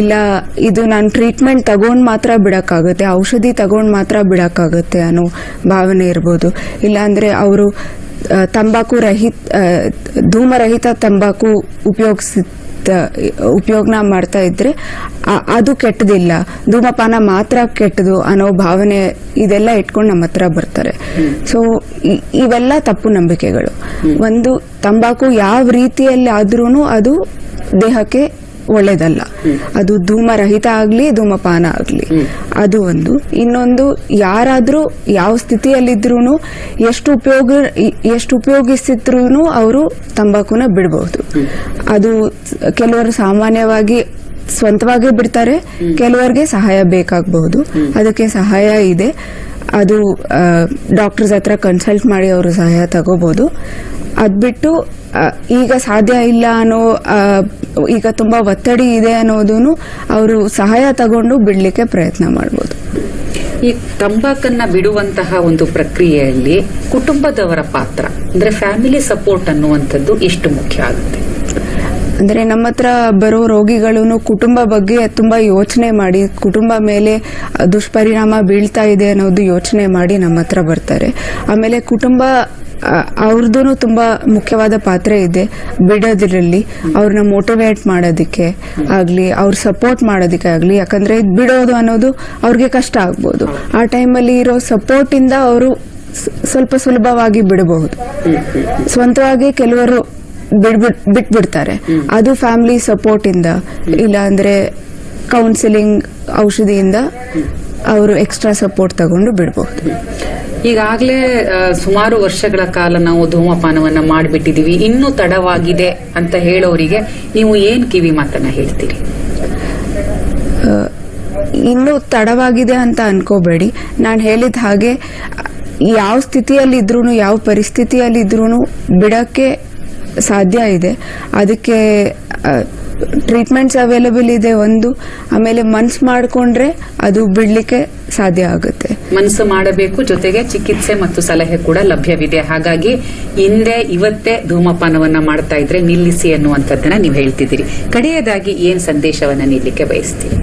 Speaker 3: ಇಲ್ಲ, ಇದು ನಾನು ಟ್ರೀಟ್ಮೆಂಟ್ ತಗೊಂಡು ಮಾತ್ರ ಬಿಡೋಕ್ಕಾಗುತ್ತೆ. ಔಷಧಿ ತಗೊಂಡು ಮಾತ್ರ ಬಿಡೋಕ್ಕಾಗುತ್ತೆ ಅನ್ನೋ ಭಾವನೆ ಇರ್ಬೋದು. ಇಲ್ಲ ಅವರು ತಂಬಾಕು ರಹಿತ ಧೂಮರಹಿತ ತಂಬಾಕು ಉಪಯೋಗಿಸ ಉಪಯೋಗನ ಮಾಡ್ತಾ ಇದ್ರೆ ಅದು ಕೆಟ್ಟದಿಲ್ಲ. ಧೂಮಪಾನ ಮಾತ್ರ ಕೆಟ್ಟದು ಅನ್ನೋ ಭಾವನೆ ಇದೆಲ್ಲ ಇಟ್ಕೊಂಡು ನಮ್ಮ ಹತ್ರ ಬರ್ತಾರೆ. ಸೊ ಇವೆಲ್ಲ ತಪ್ಪು ನಂಬಿಕೆಗಳು. ಒಂದು ತಂಬಾಕು ಯಾವ ರೀತಿಯಲ್ಲಿ ಆದ್ರೂ ಅದು ದೇಹಕ್ಕೆ ಒಳ್ಳೇದಲ್ಲ. ಅದು ಧೂಮರಹಿತ ಆಗ್ಲಿ, ಧೂಮಪಾನ ಆಗ್ಲಿ. ಅದು ಒಂದು. ಇನ್ನೊಂದು, ಯಾರಾದ್ರೂ ಯಾವ ಸ್ಥಿತಿಯಲ್ಲಿದ್ರು ಎಷ್ಟು ಉಪಯೋಗ, ಎಷ್ಟು ಉಪಯೋಗಿಸಿದ್ರು ಅವರು ತಂಬಾಕುನ ಬಿಡಬಹುದು. ಅದು ಕೆಲವರು ಸಾಮಾನ್ಯವಾಗಿ ಸ್ವಂತವಾಗಿ ಬಿಡ್ತಾರೆ, ಕೆಲವರಿಗೆ ಸಹಾಯ ಬೇಕಾಗಬಹುದು. ಅದಕ್ಕೆ ಸಹಾಯ ಇದೆ. ಅದು ಡಾಕ್ಟರ್ಸ್ ಹತ್ರ ಕನ್ಸಲ್ಟ್ ಮಾಡಿ ಅವರು ಸಹಾಯ ತಗೋಬಹುದು. ಅದ್ಬಿಟ್ಟು ಈಗ ಸಾಧ್ಯ ಇಲ್ಲ ಅನ್ನೋ ಈಗ ತುಂಬಾ ಒತ್ತಡಿ ಇದೆ ಅನ್ನೋದನ್ನು ಅವರು ಸಹಾಯ ತಗೊಂಡು ಬಿಡ್ಲಿಕ್ಕೆ ಪ್ರಯತ್ನ ಮಾಡ್ಬೋದು.
Speaker 2: ಈ ತಂಬಾಕನ್ನ ಬಿಡುವಂತಹ ಒಂದು ಪ್ರಕ್ರಿಯೆಯಲ್ಲಿ ಕುಟುಂಬದವರ ಪಾತ್ರ ಅಂದ್ರೆ ಫ್ಯಾಮಿಲಿ ಸಪೋರ್ಟ್ ಅನ್ನುವಂಥದ್ದು ಇಷ್ಟು ಮುಖ್ಯ ಆಗುತ್ತೆ.
Speaker 3: ಅಂದ್ರೆ ನಮ್ಮ ಹತ್ರ ಬರೋ ರೋಗಿಗಳು ಕುಟುಂಬ ಬಗ್ಗೆ ತುಂಬಾ ಯೋಚನೆ ಮಾಡಿ ಕುಟುಂಬ ಮೇಲೆ ದುಷ್ಪರಿಣಾಮ ಬೀಳ್ತಾ ಇದೆ ಅನ್ನೋದು ಯೋಚನೆ ಮಾಡಿ ನಮ್ಮ ಹತ್ರ ಬರ್ತಾರೆ. ಆಮೇಲೆ ಕುಟುಂಬ ಅವ್ರದ್ದು ತುಂಬಾ ಮುಖ್ಯವಾದ ಪಾತ್ರ ಇದೆ. ಬಿಡೋದ್ರಲ್ಲಿ ಅವ್ರನ್ನ ಮೋಟಿವೇಟ್ ಮಾಡೋದಕ್ಕೆ ಆಗ್ಲಿ, ಅವ್ರ ಸಪೋರ್ಟ್ ಮಾಡೋದಕ್ಕೆ ಆಗ್ಲಿ, ಯಾಕಂದ್ರೆ ಇದು ಬಿಡೋದು ಅನ್ನೋದು ಅವ್ರಿಗೆ ಕಷ್ಟ ಆಗ್ಬೋದು. ಆ ಟೈಮಲ್ಲಿ ಇರೋ ಸಪೋರ್ಟ್ ಇಂದ ಅವರು ಸ್ವಲ್ಪ ಸುಲಭವಾಗಿ ಬಿಡಬಹುದು. ಸ್ವಂತವಾಗಿ ಕೆಲವರು ಬಿಡ್ಬಿಡ್ ಬಿಟ್ಬಿಡ್ತಾರೆ. ಅದು ಫ್ಯಾಮಿಲಿ ಸಪೋರ್ಟ್ ಇಂದ ಇಲ್ಲ ಅಂದ್ರೆ ಕೌನ್ಸಿಲಿಂಗ್ ಔಷಧಿಯಿಂದ ಅವರು ಎಕ್ಸ್ಟ್ರಾ ಸಪೋರ್ಟ್ ತಗೊಂಡು ಬಿಡಬಹುದು
Speaker 2: ಈಗಾಗಲೇ ಸುಮಾರು ವರ್ಷಗಳ ಕಾಲ ನಾವು ಧೂಮಪಾನವನ್ನ ಮಾಡಿಬಿಟ್ಟಿದೀವಿ. ಇನ್ನೂ ತಡವಾಗಿದೆ ಅಂತ ಹೇಳೋರಿಗೆ ನೀವು ಏನ್ ಕಿವಿ ಮಾತನ್ನ ಹೇಳ್ತೀರಿ?
Speaker 3: ಇನ್ನು ತಡವಾಗಿದೆ ಅಂತ ಅನ್ಕೋಬೇಡಿ. ನಾನು ಹೇಳಿದ ಹಾಗೆ ಯಾವ ಸ್ಥಿತಿಯಲ್ಲಿ ಇದ್ರೂ ಯಾವ ಪರಿಸ್ಥಿತಿಯಲ್ಲಿ ಇದ್ರೂ ಬಿಡಕ್ಕೆ ಸಾಧ್ಯ ಇದೆ. ಅದಕ್ಕೆ ಟ್ರೀಟ್ಮೆಂಟ್ಸ್ ಅವೈಲೇಬಲ್ ಇದೆ ಒಂದು. ಆಮೇಲೆ ಮನ್ಸು ಮಾಡಿಕೊಂಡ್ರೆ ಅದು ಬಿಡ್ಲಿಕ್ಕೆ ಸಾಧ್ಯ ಆಗುತ್ತೆ.
Speaker 2: ಮನಸ್ಸು ಮಾಡಬೇಕು ಜೊತೆಗೆ ಚಿಕಿತ್ಸೆ ಮತ್ತು ಸಲಹೆ ಕೂಡ ಲಭ್ಯವಿದೆ. ಹಾಗಾಗಿ ಹಿಂದೆ ಇವತ್ತೇ ಧೂಮಪಾನವನ್ನ ಮಾಡ್ತಾ ಇದ್ರೆ ನಿಲ್ಲಿಸಿ ಅನ್ನುವಂಥದ್ದನ್ನ ನೀವು ಹೇಳ್ತಿದ್ದೀರಿ. ಕಡೆಯದಾಗಿ ಏನ್ ಸಂದೇಶವನ್ನ ನೀಡಲಿಕ್ಕೆ ಬಯಸ್ತೀರಿ?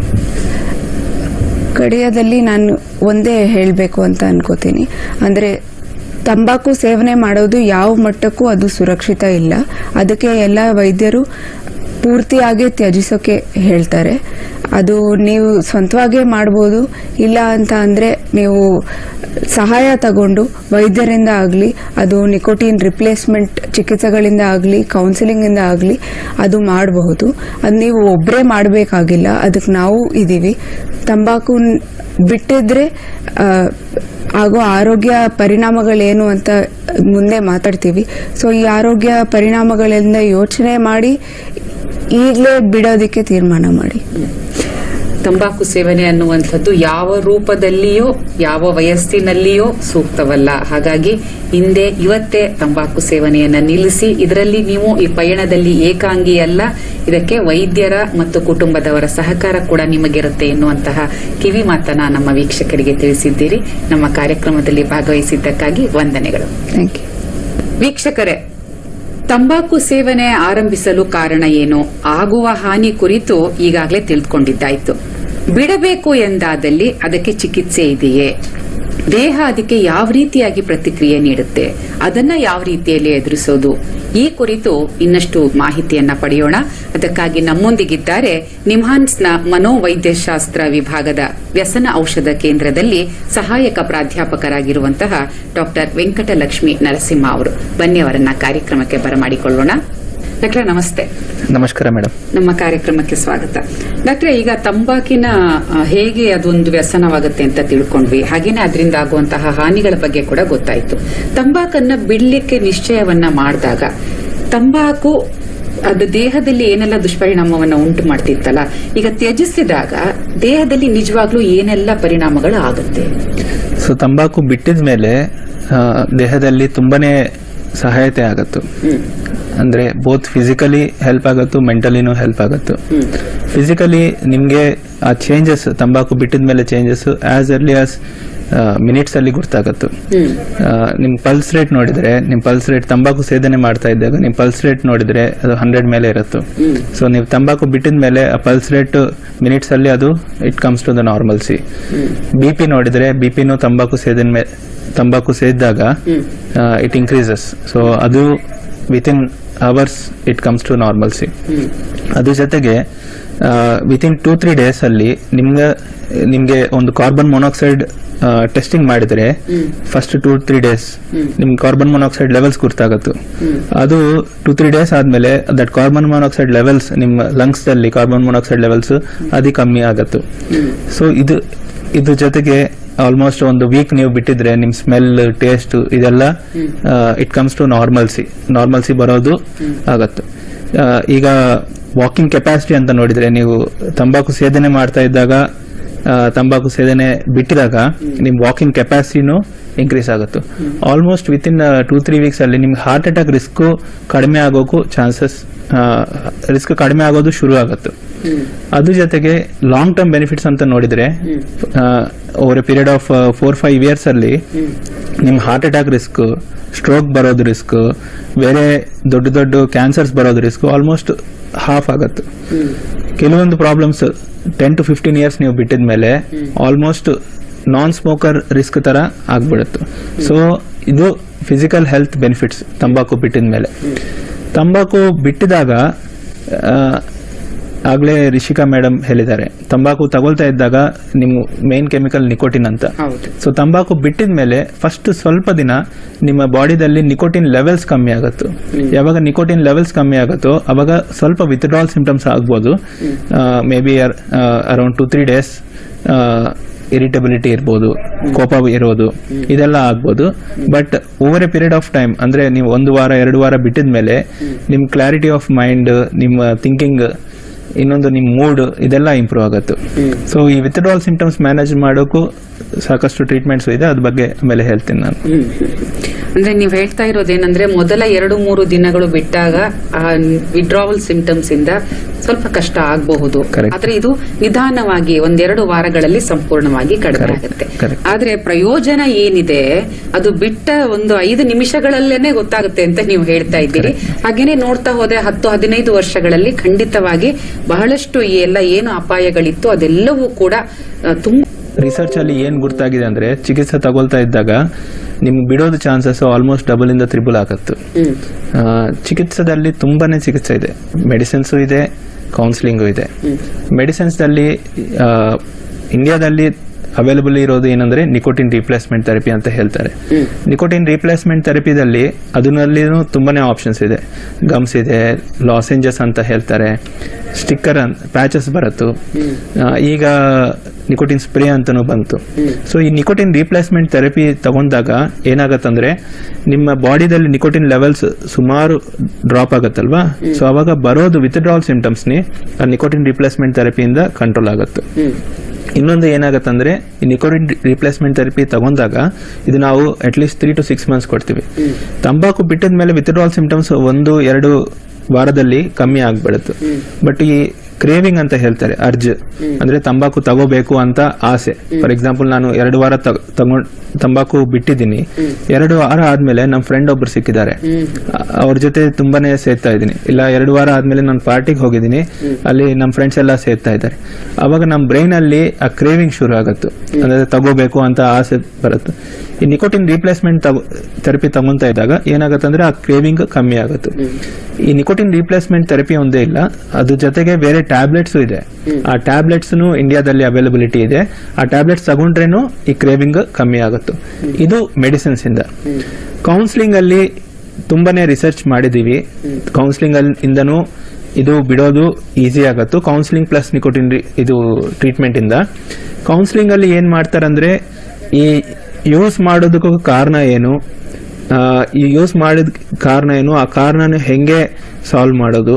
Speaker 3: ಕಡೆಯದಲ್ಲಿ ನಾನು ಒಂದೇ ಹೇಳಬೇಕು ಅಂತ ಅನ್ಕೋತೀನಿ. ಅಂದ್ರೆ ತಂಬಾಕು ಸೇವನೆ ಮಾಡೋದು ಯಾವ ಮಟ್ಟಕ್ಕೂ ಅದು ಸುರಕ್ಷಿತ ಇಲ್ಲ. ಅದಕ್ಕೆ ಎಲ್ಲ ವೈದ್ಯರು ಪೂರ್ತಿಯಾಗಿ ತ್ಯಜಿಸೋಕೆ ಹೇಳ್ತಾರೆ. ಅದು ನೀವು ಸ್ವಂತವಾಗೇ ಮಾಡ್ಬೋದು, ಇಲ್ಲ ಅಂತ ಅಂದರೆ ನೀವು ಸಹಾಯ ತಗೊಂಡು ವೈದ್ಯರಿಂದ ಆಗಲಿ, ಅದು ನಿಕೋಟಿನ್ ರಿಪ್ಲೇಸ್ಮೆಂಟ್ ಚಿಕಿತ್ಸೆಗಳಿಂದ ಆಗಲಿ, ಕೌನ್ಸಿಲಿಂಗಿಂದ ಆಗಲಿ ಅದು ಮಾಡಬಹುದು. ಅದು ನೀವು ಒಬ್ಬರೇ ಮಾಡಬೇಕಾಗಿಲ್ಲ ಅದಕ್ಕೆ ನಾವು ಇದ್ದೀವಿ ತಂಬಾಕು ಬಿಟ್ಟಿದ್ರೆ ಆಗೋ ಆರೋಗ್ಯ ಪರಿಣಾಮಗಳೇನು ಅಂತ ಮುಂದೆ ಮಾತಾಡ್ತೀವಿ. ಸೊ ಈ ಆರೋಗ್ಯ ಪರಿಣಾಮಗಳಿಂದ ಯೋಚನೆ ಮಾಡಿ ಈಗಲೇ ಬಿಡೋದಕ್ಕೆ ತೀರ್ಮಾನ ಮಾಡಿ.
Speaker 2: ತಂಬಾಕು ಸೇವನೆ ಅನ್ನುವಂಥದ್ದು ಯಾವ ರೂಪದಲ್ಲಿಯೋ ಯಾವ ವಯಸ್ಸಿನಲ್ಲಿಯೋ ಸೂಕ್ತವಲ್ಲ. ಹಾಗಾಗಿ ಹಿಂದೆ ಇವತ್ತೇ ತಂಬಾಕು ಸೇವನೆಯನ್ನು ನಿಲ್ಲಿಸಿ ಇದರಲ್ಲಿ ನೀವು ಈ ಪಯಣದಲ್ಲಿ ಏಕಾಂಗಿ ಅಲ್ಲ ಇದಕ್ಕೆ ವೈದ್ಯರ ಮತ್ತು ಕುಟುಂಬದವರ ಸಹಕಾರ ಕೂಡ ನಿಮಗಿರುತ್ತೆ ಎನ್ನುವಂತಹ ಕಿವಿ ಮಾತನ ನಮ್ಮ ವೀಕ್ಷಕರಿಗೆ ತಿಳಿಸಿದ್ದೀರಿ. ನಮ್ಮ ಕಾರ್ಯಕ್ರಮದಲ್ಲಿ ಭಾಗವಹಿಸಿದ್ದಕ್ಕಾಗಿ ವಂದನೆಗಳು.
Speaker 3: ಥ್ಯಾಂಕ್ ಯು
Speaker 2: ವೀಕ್ಷಕರೇ ತಂಬಾಕು ಸೇವನೆ ಆರಂಭಿಸಲು ಕಾರಣ ಏನು? ಆಗುವ ಹಾನಿ ಕುರಿತು ಈಗಾಗಲೇ ತಿಳಿದುಕೊಂಡಿದ್ದಾಯ್ತು ಬಿಡಬೇಕು ಎಂದಾದಲ್ಲಿ ಅದಕ್ಕೆ ಚಿಕಿತ್ಸೆ ಇದೆಯೇ? ದೇಹ ಅದಕ್ಕೆ ಯಾವ ರೀತಿಯಾಗಿ ಪ್ರತಿಕ್ರಿಯೆ ನೀಡುತ್ತೆ? ಅದನ್ನ ಯಾವ ರೀತಿಯಲ್ಲಿ ಎದುರಿಸೋದು? ಈ ಕುರಿತು ಇನ್ನಷ್ಟು ಮಾಹಿತಿಯನ್ನ ಪಡೆಯೋಣ. ಅದಕ್ಕಾಗಿ ನಮ್ಮೊಂದಿಗಿದ್ದಾರೆ ನಿಮ್ಹಾನ್ಸ್ನ ಮನೋವೈದ್ಯಶಾಸ್ತ್ರ ವಿಭಾಗದ ವ್ಯಸನ ಔಷಧ ಕೇಂದ್ರದಲ್ಲಿ ಸಹಾಯಕ ಪ್ರಾಧ್ಯಾಪಕರಾಗಿರುವಂತಹ ಡಾಕ್ಟರ್ ವೆಂಕಟಲಕ್ಷ್ಮಿ ನರಸಿಂಹ ಅವರು. ಬನ್ನಿ ಅವರನ್ನ ಕಾರ್ಯಕ್ರಮಕ್ಕೆ ಬರಮಾಡಿಕೊಳ್ಳೋಣ. ಡಾಕ್ಟ್ರೆ ನಮಸ್ತೆ.
Speaker 4: ನಮಸ್ಕಾರ ಮೇಡಮ್.
Speaker 2: ನಮ್ಮ ಕಾರ್ಯಕ್ರಮಕ್ಕೆ ಸ್ವಾಗತ. ಡಾಕ್ಟ್ರೆ ಈಗ ತಂಬಾಕಿನ ಹೇಗೆ ಅದೊಂದು ವ್ಯಸನವಾಗುತ್ತೆ ಅಂತ ತಿಳ್ಕೊಂಡ್ವಿ. ಹಾಗೇನೆ ಅದರಿಂದ ಆಗುವಂತಹ ಹಾನಿಗಳ ಬಗ್ಗೆ ಕೂಡ ಗೊತ್ತಾಯಿತು. ತಂಬಾಕನ್ನ ಬಿಡ್ಲಿಕ್ಕೆ ನಿಶ್ಚಯವನ್ನ ಮಾಡಿದಾಗ ತಂಬಾಕು ಅದು ದೇಹದಲ್ಲಿ ಏನೆಲ್ಲ ದುಷ್ಪರಿಣಾಮವನ್ನು ಉಂಟು ಮಾಡ್ತಿತ್ತಲ್ಲ ಈಗ ತ್ಯಜಿಸಿದಾಗ ದೇಹದಲ್ಲಿ ನಿಜವಾಗ್ಲೂ ಏನೆಲ್ಲ ಪರಿಣಾಮಗಳು ಆಗುತ್ತೆ?
Speaker 4: ಸೊ ತಂಬಾಕು ಬಿಟ್ಟಿದ ಮೇಲೆ ದೇಹದಲ್ಲಿ ತುಂಬಾನೇ ಸಹಾಯತೆ ಆಗತ್ತು. ಅಂದ್ರೆ ಬೋತ್ ಫಿಸಿಕಲಿ ಹೆಲ್ಪ್ ಆಗತ್ತು ಮೆಂಟಲಿನೂ ಹೆಲ್ಪ್ ಆಗುತ್ತೆ. ಫಿಸಿಕಲಿ ನಿಮ್ಗೆ ಆ ಚೇಂಜಸ್ ತಂಬಾಕು ಬಿಟ್ಟಿದ ಮೇಲೆ changes as early as minutes ಅಲ್ಲಿ ಗೊತ್ತಾಗತ್ತು. ನಿಮ್ ಪಲ್ಸ್ ರೇಟ್ ನೋಡಿದ್ರೆ ನಿಮ್ ಪಲ್ಸ್ ರೇಟ್ ತಂಬಾಕು ಸೇದನೆ ಮಾಡ್ತಾ ಇದ್ದಾಗ ನಿಮ್ ಪಲ್ಸ್ ರೇಟ್ ನೋಡಿದ್ರೆ ಅದು ಹಂಡ್ರೆಡ್ ಮೇಲೆ ಇರುತ್ತೆ. ಸೊ ನೀವು ತಂಬಾಕು ಬಿಟ್ಟಿದ ಮೇಲೆ ಆ ಪಲ್ಸ್ ರೇಟ್ ಮಿನಿಟ್ಸ್ ಅಲ್ಲಿ ಅದು it comes to the
Speaker 2: normalcy
Speaker 4: B P ನೋಡಿದ್ರೆ ಬಿ ಪಿನೂ ತಂಬಾಕು ಸೇದಿನ ಮೇಲೆ ತಂಬಾಕು ಸೇದಿದಾಗ ಇಟ್ ಇನ್ಕ್ರೀಸಸ್ ಸೊ ಅದು within hours it comes to normalcy ಅದ್ರ ಜೊತೆಗೆ ವಿತಿನ್ ಟೂ ತ್ರೀ ಡೇಸ್ ಅಲ್ಲಿ ನಿಮ್ಗೆ ನಿಮ್ಗೆ ಒಂದು ಕಾರ್ಬನ್ ಮೊನಾಕ್ಸೈಡ್ ಟೆಸ್ಟಿಂಗ್ ಮಾಡಿದ್ರೆ ಫಸ್ಟ್ ಟೂ ತ್ರೀ ಡೇಸ್. ನಿಮ್ಗೆ ಕಾರ್ಬನ್ ಮೊನಾಕ್ಸೈಡ್ ಲೆವೆಲ್ಸ್
Speaker 2: ಗುರ್ತಾಗುತ್ತೆ.
Speaker 4: ಅದು ಟೂ ತ್ರೀ ಡೇಸ್ ಆದ್ಮೇಲೆ ದಟ್ ಕಾರ್ಬನ್ ಮೊನಾಕ್ಸೈಡ್ ಲೆವೆಲ್ಸ್ ನಿಮ್ಮ ಲಂಗ್ಸ್ ಅಲ್ಲಿ ಕಾರ್ಬನ್ ಮೊನಾಕ್ಸೈಡ್ ಲೆವೆಲ್ಸ್ ಅದು ಕಮ್ಮಿ ಆಗತ್ತು ಸೊ ಇದು ಇದ್ರ ಜೊತೆಗೆ ಆಲ್ಮೋಸ್ಟ್ ಒಂದು ವೀಕ್ ನೀವು ಬಿಟ್ಟಿದ್ರೆ ನಿಮ್ ಸ್ಮೆಲ್ ಟೇಸ್ಟ್ ಇದೆಲ್ಲ it comes to normalcy normalcy ಬರೋದು ಆಗತ್ತೆ. ಈಗ ವಾಕಿಂಗ್ ಕೆಪಾಸಿಟಿ ಅಂತ ನೋಡಿದ್ರೆ ನೀವು ತಂಬಾಕು ಸೇದನೆ ಮಾಡ್ತಾ ಇದ್ದಾಗ ತಂಬಾಕು ಸೇದನೆ ಬಿಟ್ಟಿದಾಗ ನಿಮ್ ವಾಕಿಂಗ್ ಕೆಪಾಸಿಟಿನೂ ಇನ್ಕ್ರೀಸ್ ಆಗುತ್ತೆ. Almost within two three weeks ಅಲ್ಲಿ ನಿಮ್ಗೆ ಹಾರ್ಟ್ ಅಟ್ಯಾಕ್ ರಿಸ್ಕ್ ಕಡಿಮೆ ಆಗೋಕು ಚಾನ್ಸಸ್ ರಿಸ್ಕ್ ಕಡಿಮೆ ಆಗೋದು ಶುರು ಆಗುತ್ತೆ. ಅದ್ರ ಜೊತೆಗೆ ಲಾಂಗ್ ಟರ್ಮ್ ಬೆನಿಫಿಟ್ಸ್ ಅಂತ ನೋಡಿದ್ರೆ over a period of four five years ಅಲ್ಲಿ ನಿಮ್ ಹಾರ್ಟ್ ಅಟ್ಯಾಕ್ ರಿಸ್ಕ್ ಸ್ಟ್ರೋಕ್ ಬರೋದು ರಿಸ್ಕ್ ಬೇರೆ ದೊಡ್ಡ ದೊಡ್ಡ ಕ್ಯಾನ್ಸರ್ಸ್ ಬರೋದು ರಿಸ್ಕ್ ಆಲ್ಮೋಸ್ಟ್ ಹಾಫ್ ಆಗತ್ತೆ. ಕೆಲವೊಂದು problems ten to fifteen years ನೀವು ಬಿಟ್ಟಿದ ಮೇಲೆ ಆಲ್ಮೋಸ್ಟ್ ನಾನ್ ಸ್ಮೋಕರ್ ರಿಸ್ಕ್ ತರ ಆಗ್ಬಿಡುತ್ತೆ. ಸೊ ಇದು ಫಿಸಿಕಲ್ ಹೆಲ್ತ್ ಬೆನಿಫಿಟ್ಸ್ ತಂಬಾಕು ಬಿಟ್ಟಿದ ಮೇಲೆ. ತಂಬಾಕು ಬಿಟ್ಟಿದಾಗ ಆಗಲೇ ರಿಷಿಕಾ ಮೇಡಮ್ ಹೇಳಿದ್ದಾರೆ ತಂಬಾಕು ತಗೊಳ್ತಾ ಇದ್ದಾಗ ನಿಮ್ಮ ಮೇನ್ ಕೆಮಿಕಲ್ ನಿಕೋಟಿನ್ ಅಂತ. ಸೊ ತಂಬಾಕು ಬಿಟ್ಟಿದ ಮೇಲೆ ಫಸ್ಟ್ ಸ್ವಲ್ಪ ದಿನ ನಿಮ್ಮ ಬಾಡಿದಲ್ಲಿ ನಿಕೋಟಿನ್ ಲೆವೆಲ್ಸ್ ಕಮ್ಮಿ ಆಗುತ್ತೆ. ಯಾವಾಗ ನಿಕೋಟಿನ್ ಲೆವೆಲ್ಸ್ ಕಮ್ಮಿ ಆಗುತ್ತೋ ಅವಾಗ ಸ್ವಲ್ಪ ವಿತ್ಡ್ರಾಲ್ ಸಿಂಪ್ಟಮ್ಸ್ ಆಗ್ಬೋದು. May be around two three days irritability ಇರ್ಬೋದು, ಕೋಪ ಇರೋದು, ಇದೆಲ್ಲ ಆಗ್ಬೋದು. But over a period of time ಅಂದ್ರೆ ನೀವು ಒಂದು ವಾರ, ಎರಡು ವಾರ ಬಿಟ್ಟಿದ ಮೇಲೆ ನಿಮ್ ಕ್ಲಾರಿಟಿ ಆಫ್ ಮೈಂಡ್ ನಿಮ್ಮ ಥಿಂಕಿಂಗ್ ಇನ್ನೊಂದು ನಿಮ್ ಮೂಡ್ ಇದೆಲ್ಲ ಇಂಪ್ರೂವ್ ಆಗುತ್ತೆ. ಸೊ ಈ ವಿತ್ಡ್ರಾಲ್ ಸಿಂಪ್ಟಮ್ಸ್ ಮ್ಯಾನೇಜ್ ಮಾಡೋಕ್ಕೂ ಸಾಕಷ್ಟು ಟ್ರೀಟ್ಮೆಂಟ್ಸ್ ಇದೆ. ಅದ್ರ ಬಗ್ಗೆ ಆಮೇಲೆ ಹೇಳ್ತೀನಿ ನಾನು.
Speaker 2: ಅಂದ್ರೆ ನೀವ್ ಹೇಳ್ತಾ ಇರೋದೇನಂದ್ರೆ ಮೊದಲ ಎರಡು ಮೂರು ದಿನಗಳು ಬಿಟ್ಟಾಗ ಆ ವಿಡ್ರಾವಲ್ ಸಿಂಪ್ಟಮ್ಸ್ ಇಂದ ಸ್ವಲ್ಪ ಕಷ್ಟ ಆಗಬಹುದು. ಆದ್ರೆ ಇದು ನಿಧಾನವಾಗಿ ಒಂದೆರಡು ವಾರಗಳಲ್ಲಿ ಸಂಪೂರ್ಣವಾಗಿ ಕಡಿಮೆ. ಆಗುತ್ತೆ. ಆದ್ರೆ ಪ್ರಯೋಜನ ಏನಿದೆ? ಅದು ಬಿಟ್ಟ ಒಂದು ಐದು ನಿಮಿಷಗಳಲ್ಲೇನೆ ಗೊತ್ತಾಗುತ್ತೆ ಅಂತ ನೀವು ಹೇಳ್ತಾ ಇದ್ದೀರಿ. ಹಾಗೇನೆ ನೋಡ್ತಾ ಹೋದ್ರೆ ಹತ್ತು ಹದಿನೈದು ವರ್ಷಗಳಲ್ಲಿ ಖಂಡಿತವಾಗಿ ಬಹಳಷ್ಟು ಈ ಎಲ್ಲ ಏನು ಅಪಾಯಗಳಿತ್ತು ಅದೆಲ್ಲವೂ ಕೂಡ ತುಂಬಾ
Speaker 4: ರಿಸರ್ಚ್ ಅಲ್ಲಿ ಏನ್ ಗುರ್ತಾಗಿದೆ ಅಂದ್ರೆ ಚಿಕಿತ್ಸೆ ತಗೊಳ್ತಾ ಇದ್ದಾಗ ನಿಮ್ಗೆ ಬಿಡೋದು ಚಾನ್ಸಸ್ ಆಲ್ಮೋಸ್ಟ್ ಡಬಲ್ ಇಂದ ತ್ರಿಬಲ್ ಆಗತ್ತು. ಚಿಕಿತ್ಸದಲ್ಲಿ ತುಂಬಾನೇ ಚಿಕಿತ್ಸೆ ಇದೆ. ಮೆಡಿಸಿನ್ಸು ಇದೆ ಕೌನ್ಸಿಲಿಂಗು ಇದೆ. ಮೆಡಿಸಿನ್ಸ್ ಅಲ್ಲಿ ಇಂಡಿಯಾದಲ್ಲಿ ಅವೈಲಬಲ್ ಇರೋದು ಏನಂದ್ರೆ ನಿಕೋಟಿನ್ ರೀಪ್ಲೇಸ್ಮೆಂಟ್ ಥೆರಪಿ ಅಂತ ಹೇಳ್ತಾರೆ. ನಿಕೋಟಿನ್ ರಿಪ್ಲೇಸ್ಮೆಂಟ್ ಥೆರಪಿದಲ್ಲಿ ಅದರಲ್ಲಿ ತುಂಬಾನೇ ಆಪ್ಷನ್ಸ್ ಇದೆ. ಗಮ್ಸ್ ಇದೆ ಲಾಸೆಂಜಸ್ ಅಂತ ಹೇಳ್ತಾರೆ. ಸ್ಟಿಕ್ಕರ್ ಅಂತ ಪ್ಯಾಚಸ್ ಬರುತ್ತೆ. ಈಗ ನಿಕೋಟಿನ್ ಸ್ಪ್ರೇ ಅಂತಾನು ಬಂತು. ಸೊ ಈ ನಿಕೋಟಿನ್ ರೀಪ್ಲೇಸ್ಮೆಂಟ್ ಥೆರಪಿ ತಗೊಂಡಾಗ ಏನಾಗತ್ತಂದ್ರೆ, ನಿಮ್ಮ ಬಾಡಿದಲ್ಲಿ ನಿಕೋಟಿನ್ ಲೆವೆಲ್ಸ್ ಸುಮಾರು ಡ್ರಾಪ್ ಆಗತ್ತಲ್ವಾ? ಸೊ ಅವಾಗ ಬರೋದು ವಿತ್ಡ್ರಾಲ್ ಆ ನಿಕೋಟಿನ್ ರೀಪ್ಲೇಸ್ಮೆಂಟ್ ಥೆರಪಿಯಿಂದ ಕಂಟ್ರೋಲ್ ಆಗುತ್ತೆ. ಇನ್ನೊಂದು ಏನಾಗತ್ತಂದ್ರೆ, ಈ ನಿಕೋಟಿನ್ ರಿಪ್ಲೇಸ್ಮೆಂಟ್ ಥೆರಪಿ ತಗೊಂಡಾಗ ಇದು ನಾವು at least three to six months ಕೊಡ್ತೀವಿ. ತಂಬಾಕು ಬಿಟ್ಟಿದ ಮೇಲೆ ವಿತ್ಡ್ರಾಲ್ ಸಿಂಪ್ಟಮ್ಸ್ ಒಂದು, ಎರಡು ವಾರದಲ್ಲಿ ಕಮ್ಮಿ ಆಗ್ಬಿಡುತ್ತೆ. ಬಟ್ ಈ ಕ್ರೇವಿಂಗ್ ಅಂತ ಹೇಳ್ತಾರೆ ಅರ್ಜ್ ಅಂದ್ರೆ ತಂಬಾಕು ತಗೋಬೇಕು ಅಂತ ಆಸೆ. ಫಾರ್ ಎಕ್ಸಾಂಪಲ್ ನಾನು ಎರಡು ವಾರ ತಗೊಂಡ್ ತಂಬಾಕು ಬಿಟ್ಟಿದ್ದೀನಿ. ಎರಡು ವಾರ ಆದ್ಮೇಲೆ ನಮ್ಮ ಫ್ರೆಂಡ್ ಒಬ್ರು ಸಿಕ್ಕಿದ್ದಾರೆ. ಅವ್ರ ಜೊತೆ ತುಂಬಾನೇ ಸೇರ್ತಾ ಇದ್ದೀನಿ. ಇಲ್ಲ ಎರಡು ವಾರ ಆದ್ಮೇಲೆ ನಾನು ಪಾರ್ಟಿಗೆ ಹೋಗಿದ್ದೀನಿ. ಅಲ್ಲಿ ನಮ್ಮ ಫ್ರೆಂಡ್ಸ್ ಎಲ್ಲ ಸೇರ್ತಾ ಇದ್ದಾರೆ. ಅವಾಗ ನಮ್ಮ ಬ್ರೈನ್ ಅಲ್ಲಿ ಆ ಕ್ರೇವಿಂಗ್ ಶುರು ಆಗುತ್ತೆ. ಅಂದ್ರೆ ತಗೋಬೇಕು ಅಂತ ಆಸೆ ಬರುತ್ತೆ. ಈ ನಿಕೋಟಿನ್ ರೀಪ್ಲೇಸ್ಮೆಂಟ್ ಥೆರಪಿ ತಗೊಂತ ಇದ್ದಾಗ ಏನಾಗತ್ತಂದ್ರೆ ಆ ಕ್ರೇವಿಂಗ್ ಕಮ್ಮಿ ಆಗುತ್ತೆ. ಈ ನಿಕೋಟಿನ್ ರೀಪ್ಲೇಸ್ಮೆಂಟ್ ಥೆರಪಿ ಒಂದೇ ಇಲ್ಲ ಅದ್ರ ಜೊತೆಗೆ ಬೇರೆ ಟ್ಯಾಬ್ಲೆಟ್ಸ್ ಇದೆ. ಆ ಟ್ಯಾಬ್ಲೆಟ್ಸ್ ಇಂಡಿಯಾದಲ್ಲಿ ಅವೈಲಬಿಲಿಟಿ ಇದೆ. ಆ ಟ್ಯಾಬ್ಲೆಟ್ಸ್ ತಗೊಂಡ್ರೇನು ಈ ಕ್ರೇವಿಂಗ್ ಕಮ್ಮಿ ಆಗುತ್ತೆ. ಇದು ಮೆಡಿಸಿನ್ಸ್ ಇಂದ. ಕೌನ್ಸಿಲಿಂಗ್ ಅಲ್ಲಿ ತುಂಬಾನೇ ರಿಸರ್ಚ್ ಮಾಡಿದೀವಿ. ಕೌನ್ಸಿಲಿಂಗ್ ಇಂದನು ಇಂದನೂ ಇದು ಬಿಡೋದು ಈಸಿ ಆಗತ್ತು. ಕೌನ್ಸಿಲಿಂಗ್ ಪ್ಲಸ್ ನಿಕೋಟಿನ್ ಇದು ಟ್ರೀಟ್ಮೆಂಟ್ ಇಂದ. ಕೌನ್ಸಿಲಿಂಗ್ ಅಲ್ಲಿ ಏನ್ ಮಾಡ್ತಾರಂದ್ರೆ ಈ ಯೂಸ್ ಮಾಡೋದಕ್ಕೂ ಕಾರಣ ಏನು? ಈ ಯೂಸ್ ಮಾಡಿದ ಕಾರಣ ಏನು? ಆ ಕಾರಣನ ಹೆಂಗೆ ಸಾಲ್ವ್ ಮಾಡೋದು?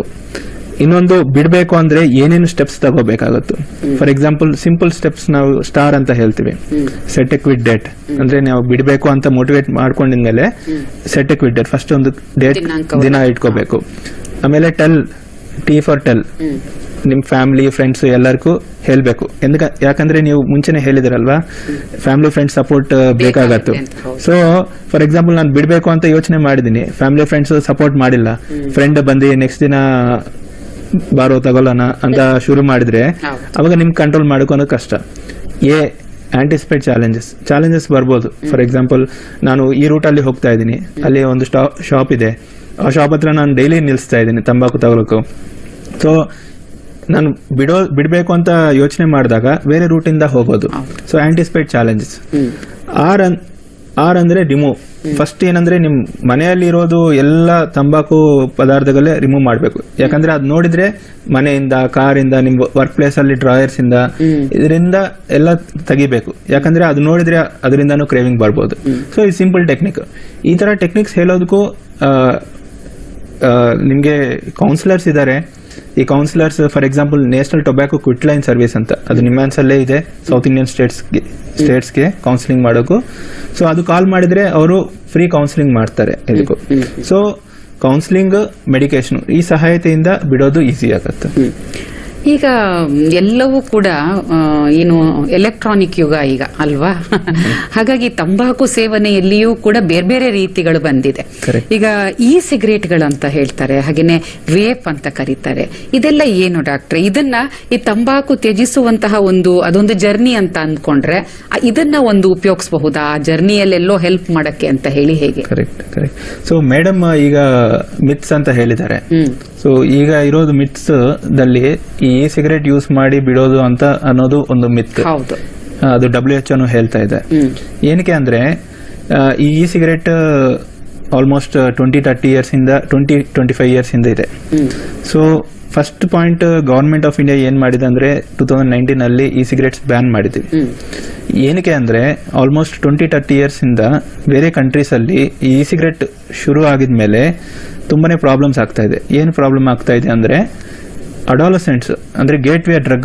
Speaker 4: ಇನ್ನೊಂದು ಬಿಡಬೇಕು ಅಂದ್ರೆ ಏನೇನು ಸ್ಟೆಪ್ಸ್ ತಗೋಬೇಕಾಗುತ್ತೆ? ಫಾರ್ ಎಕ್ಸಾಂಪಲ್ ಸಿಂಪಲ್ ಸ್ಟೆಪ್ಸ್ ನಾವು ಸ್ಟಾರ್ ಅಂತ ಹೇಳ್ತೀವಿ. ಸೆಟ್ ವಿತ್ ಡೇಟ್ ಅಂದ್ರೆ ನಾವು ಬಿಡಬೇಕು ಅಂತ ಮೋಟಿವೇಟ್ ಮಾಡ್ಕೊಂಡಿದ್ಮೇಲೆ ಸೆಟ್ ವಿತ್ ಡೇಟ್ ಫಸ್ಟ್ ಒಂದು ಡೇಟ್ ದಿನ ಇಟ್ಕೋಬೇಕು. ಆಮೇಲೆ ಟೆಲ್ ಟಿ ಫಾರ್ ಟೆಲ್ ನಿಮ್ ಫ್ಯಾಮಿಲಿ ಫ್ರೆಂಡ್ಸ್ ಎಲ್ಲರಿಗೂ ಹೇಳಬೇಕು. ಎಂದ ಯಾಕಂದ್ರೆ ನೀವು ಮುಂಚೆನೆ ಹೇಳಿದಿರಲ್ವಾ? ಫ್ಯಾಮಿಲಿ ಫ್ರೆಂಡ್ಸ್ ಸಪೋರ್ಟ್ ಬೇಕಾಗತ್ತು. ಸೊ ಫಾರ್ ಎಕ್ಸಾಂಪಲ್ ನಾನು ಬಿಡಬೇಕು ಅಂತ ಯೋಚನೆ ಮಾಡಿದ್ದೀನಿ ಫ್ಯಾಮಿಲಿ ಫ್ರೆಂಡ್ಸ್ ಸಪೋರ್ಟ್ ಮಾಡಿಲ್ಲ. ಫ್ರೆಂಡ್ ಬಂದು ನೆಕ್ಸ್ಟ್ ದಿನ ಬಾರೋ ತಗೊಳ್ಳೋಣ ಅಂತ ಶುರು ಮಾಡಿದ್ರೆ ಅವಾಗ ನಿಮ್ ಕಂಟ್ರೋಲ್ ಮಾಡ್ಕೊಳೋದು ಕಷ್ಟ. ಏ ಆಂಟಿಸಿಪೇಟ್ ಚಾಲೆಂಜಸ್ ಚಾಲೆಂಜಸ್ ಬರ್ಬೋದು. ಫಾರ್ ಎಕ್ಸಾಂಪಲ್ ನಾನು ಈ ರೂಟ್ ಅಲ್ಲಿ ಹೋಗ್ತಾ ಇದ್ದೀನಿ. ಅಲ್ಲಿ ಒಂದು ಶಾಪ್ ಇದೆ. ಆ ಶಾಪ್ ಹತ್ರ ನಾನು ಡೈಲಿ ನಿಲ್ಲಿಸ್ತಾ ಇದ್ದೀನಿ ತಂಬಾಕು ತಗೊಳಕು. ಸೊ ನಾನು ಬಿಡೋ ಬಿಡಬೇಕು ಅಂತ ಯೋಚನೆ ಮಾಡಿದಾಗ ಬೇರೆ ರೂಟ್ ಇಂದ ಹೋಗೋದು. ಸೊ ಆಂಟಿಸಿಪೇಟ್ ಚಾಲೆಂಜಸ್ ಆರ್ ಅನ್ ಆರ್ ಅಂದ್ರೆ ರಿಮೂವ್ ಫಸ್ಟ್ ಏನಂದ್ರೆ ನಿಮ್ ಮನೆಯಲ್ಲಿ ಇರೋದು ಎಲ್ಲ ತಂಬಾಕು ಪದಾರ್ಥಗಳೇ ರಿಮೂವ್ ಮಾಡಬೇಕು. ಯಾಕಂದ್ರೆ ಅದ್ ನೋಡಿದ್ರೆ ಮನೆಯಿಂದ ಕಾರಿಂದ ನಿಮ್ ವರ್ಕ್ ಪ್ಲೇಸ್ ಅಲ್ಲಿ ಡ್ರಾಯರ್ಸ್ ಇಂದ ಇದರಿಂದ ಎಲ್ಲ ತೆಗಿಬೇಕು. ಯಾಕಂದ್ರೆ ಅದು ನೋಡಿದ್ರೆ ಅದರಿಂದನೂ ಕ್ರೇವಿಂಗ್ ಬರ್ಬೋದು. ಸೊ ಇದು ಸಿಂಪಲ್ ಟೆಕ್ನಿಕ್ ಈ ತರ ಟೆಕ್ನಿಕ್ಸ್ ಹೇಳೋದಕ್ಕೂ ನಿಮ್ಗೆ ಕೌನ್ಸಿಲರ್ಸ್ ಇದ್ದಾರೆ ಈ counsellors for example national tobacco quit line service ಅಂತ ಅದು ನಿಮ್ಮಾನ್ಸಲ್ಲೇ ಇದೆ ಸೌತ್ ಇಂಡಿಯನ್ ಸ್ಟೇಟ್ಸ್ ಸ್ಟೇಟ್ಸ್ಗೆ ಕೌನ್ಸಿಲಿಂಗ್ ಮಾಡೋಕು. ಸೊ ಅದು ಕಾಲ್ ಮಾಡಿದ್ರೆ ಅವರು ಫ್ರೀ ಕೌನ್ಸಿಲಿಂಗ್ ಮಾಡ್ತಾರೆ ಇದಕ್ಕೂ ಸೊ ಕೌನ್ಸಿಲಿಂಗ್ ಮೆಡಿಕೇಶನ್ ಈ ಸಹಾಯತೆಯಿಂದ ಬಿಡೋದು ಈಸಿ ಆಗುತ್ತೆ.
Speaker 2: ಈಗ ಎಲ್ಲವೂ ಕೂಡ ಏನು ಎಲೆಕ್ಟ್ರಾನಿಕ್ ಯುಗ ಈಗ ಅಲ್ವಾ? ಹಾಗಾಗಿ ತಂಬಾಕು ಸೇವನೆಯಲ್ಲಿಯೂ ಕೂಡ ಬೇರೆ ಬೇರೆ ರೀತಿಗಳು ಬಂದಿದೆ.
Speaker 4: ಈಗ
Speaker 2: ಈಗ ಈ ಅಂತ ಹೇಳ್ತಾರೆ ಹಾಗೇನೆ ವೇಪ್ ಅಂತ ಕರೀತಾರೆ. ಇದೆಲ್ಲ ಏನು ಡಾಕ್ಟ್ರೆ? ಇದನ್ನ ಈ ತಂಬಾಕು ತ್ಯಜಿಸುವಂತಹ ಒಂದು ಅದೊಂದು ಜರ್ನಿ ಅಂತ ಅಂದ್ಕೊಂಡ್ರೆ ಇದನ್ನ ಒಂದು ಉಪಯೋಗಿಸಬಹುದಾ? ಆ ಜರ್ನಿಯಲ್ಲೆಲ್ಲೋ ಹೆಲ್ಪ್ ಮಾಡಕ್ಕೆ ಅಂತ ಹೇಳಿ ಹೇಗೆ?
Speaker 4: ಕರೆಕ್ಟ್ ಕರೆಕ್ಟ್ ಸೊ ಮೇಡಮ್ ಈಗ ಮಿತ್ಸ್ ಅಂತ ಹೇಳಿದ್ದಾರೆ. ಸೊ ಈಗ ಇರೋದು ಮಿತ್ಸ್ ದಲ್ಲಿ ಈ ಸಿಗರೇಟ್ ಯೂಸ್ ಮಾಡಿ ಬಿಡೋದು ಅಂತ ಅನ್ನೋದು ಒಂದು ಮಿತ್
Speaker 2: ಹೌದು.
Speaker 4: ಅದು ಡಬ್ಲ್ಯೂ ಎಚ್ ಅನ್ನು ಹೇಳ್ತಾ ಇದೆ. ಏನಕ್ಕೆ ಅಂದ್ರೆ ಈ cigarette almost twenty thirty years ಇಂದ ಟ್ವೆಂಟಿ ಟ್ವೆಂಟಿ ಫೈವ್ ಇಯರ್ಸ್ ಇಂದ. ಇದೆ so first point government of India ಏನ್ ಮಾಡಿದೆ ಅಂದ್ರೆ ಟೂ ತೌಸಂಡ್ ನೈನ್ಟೀನ್ ಅಲ್ಲಿ ಈ ಸಿಗರೇಟ್ಸ್ ಬ್ಯಾನ್ ಮಾಡಿದ್ವಿ ಏನಕ್ಕೆ ಅಂದ್ರೆ ಆಲ್ಮೋಸ್ಟ್ ಟ್ವೆಂಟಿ ತರ್ಟಿ ಇಯರ್ಸ್ ಇಂದ ಬೇರೆ ಕಂಟ್ರೀಸ್ ಅಲ್ಲಿ ಈ ಸಿಗರೇಟ್ ಶುರು ಆಗಿದ್ಮೇಲೆ ತುಂಬಾನೇ ಪ್ರಾಬ್ಲಮ್ಸ್ ಆಗ್ತಾ ಇದೆ. ಏನ್ ಪ್ರಾಬ್ಲಮ್ ಆಗ್ತಾ ಇದೆ ಅಂದ್ರೆ ಅಡಾಲಸೆಂಟ್ಸ್ ಅಂದ್ರೆ ಗೇಟ್ ವೇ ಡ್ರಗ್